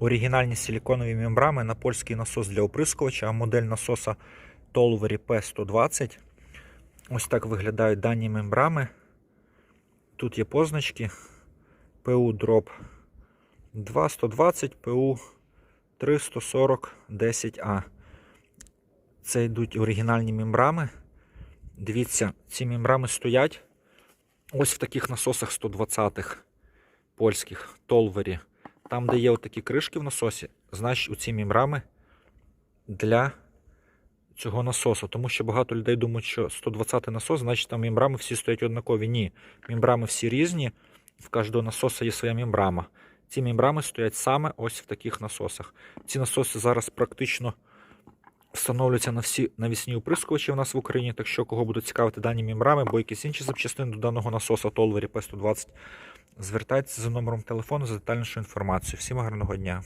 Оригінальні силіконові мембрами на польський насос для оприскувача, а модель насоса Tolvery P120. Ось так виглядають дані мембрами. Тут є позначки PU Drop 2120, PU 340 10A. Це йдуть оригінальні мембрами. Дивіться, ці мембрами стоять ось в таких насосах 120-х польських Толвері. Там, де є отакі кришки в насосі, значить оці мембрами для цього насосу. Тому що багато людей думають, що 120 насос, значить там мембрами всі стоять однакові. Ні, мембрами всі різні. В кожного насоса є своя мембрама. Ці мембрами стоять саме ось в таких насосах. Ці насоси зараз практично встановлюються на всі навісні оприскувачі у нас в Україні. Так що, кого будуть цікавити дані мембрами, або якісь інші запчастини до даного насоса Толвері P120, звертайтеся за номером телефону за детальнішою інформацією. Всім гарного дня!